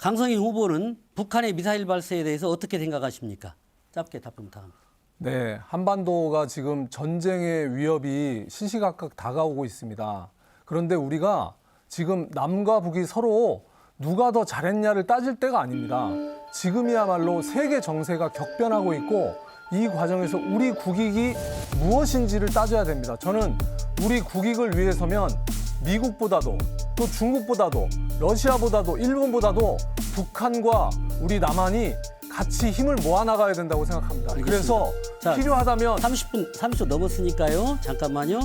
강성희 후보는 북한의 미사일 발사에 대해서 어떻게 생각하십니까? 짧게 답변 부탁합니다. 네, 한반도가 지금 전쟁의 위협이 시시각각 다가오고 있습니다. 그런데 우리가 지금 남과 북이 서로 누가 더 잘했냐를 따질 때가 아닙니다. 지금이야말로 세계 정세가 격변하고 있고 이 과정에서 우리 국익이 무엇인지를 따져야 됩니다. 저는 우리 국익을 위해서면 미국보다도 또 중국보다도 러시아보다도 일본보다도 북한과 우리 남한이 같이 힘을 모아 나가야 된다고 생각합니다. 알겠습니다. 그래서 자, 필요하다면 30분, 30초 넘었으니까요. 잠깐만요.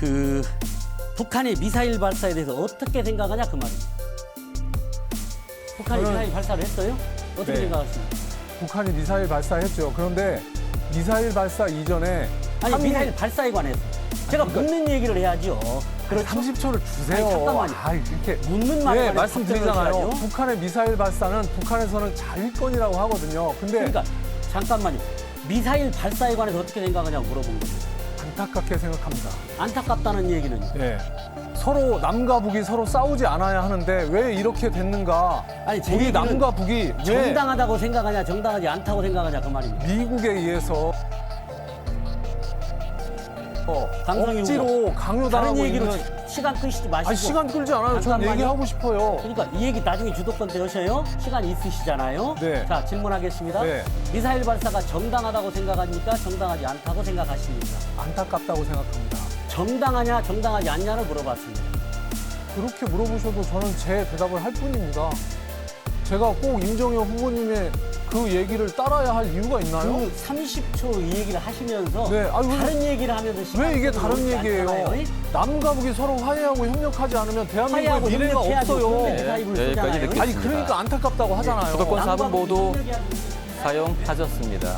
그 북한의 미사일 발사에 대해서 어떻게 생각하냐 그 말입니다. 북한이 저는- 미사일 발사를 했어요? 어떻게 네. 생각하십니까? 북한이 미사일 발사했죠. 그런데 미사일 발사 이전에 아니 한미- 미사일 발사에 관해서 제가 그러니까- 묻는 얘기를 해야죠. 그렇죠? 30초를 주세요. 아니, 잠깐만요. 아, 이렇게 묻는 말에 네, 관해서 말씀드리잖아요. 북한의 미사일 발사는 북한에서는 자위권이라고 하거든요. 근데 그러니까 잠깐만요. 미사일 발사에 관해서 어떻게 생각하냐고 물어본 겁니다. 안타깝게 생각합니다. 안타깝다는 얘기는요. 네. 서로 남과 북이 서로 싸우지 않아야 하는데 왜 이렇게 됐는가? 아니, 제 우리 남과 북이 왜 정당하다고 생각하냐, 정당하지 않다고 생각하냐 그 말입니다. 미국에 의해서 어, 강성희 억지로 다른 강요당하고 얘기로 있는 시간 끄시지 마시고. 아니, 시간 끌지 않아요. 전 잠깐만요. 얘기하고 싶어요. 그러니까 이 얘기 나중에 주도권 때 하셔요. 시간 있으시잖아요. 네. 자, 질문하겠습니다. 네. 미사일 발사가 정당하다고 생각합니까? 정당하지 않다고 생각하십니까? 안타깝다고 생각합니다. 정당하냐, 정당하지 않냐를 물어봤습니다. 그렇게 물어보셔도 저는 제 대답을 할 뿐입니다. 제가 꼭 임정혁 후보님의 그 얘기를 따라야 할 이유가 있나요? 그 30초 이 얘기를 하시면서 네, 아유, 왜- 다른 얘기를 하면서 시간 왜 이게 다른 얘기예요? 않잖아요. 남과 북이 서로 화해하고 협력하지 않으면 대한민국의 화해하고 미래가 협력해야죠. 없어요. 네, 여기까지. 듣겠습니다. 아니 그러니까 안타깝다고 하잖아요. 수도권 4분 모두. 사용하셨습니다.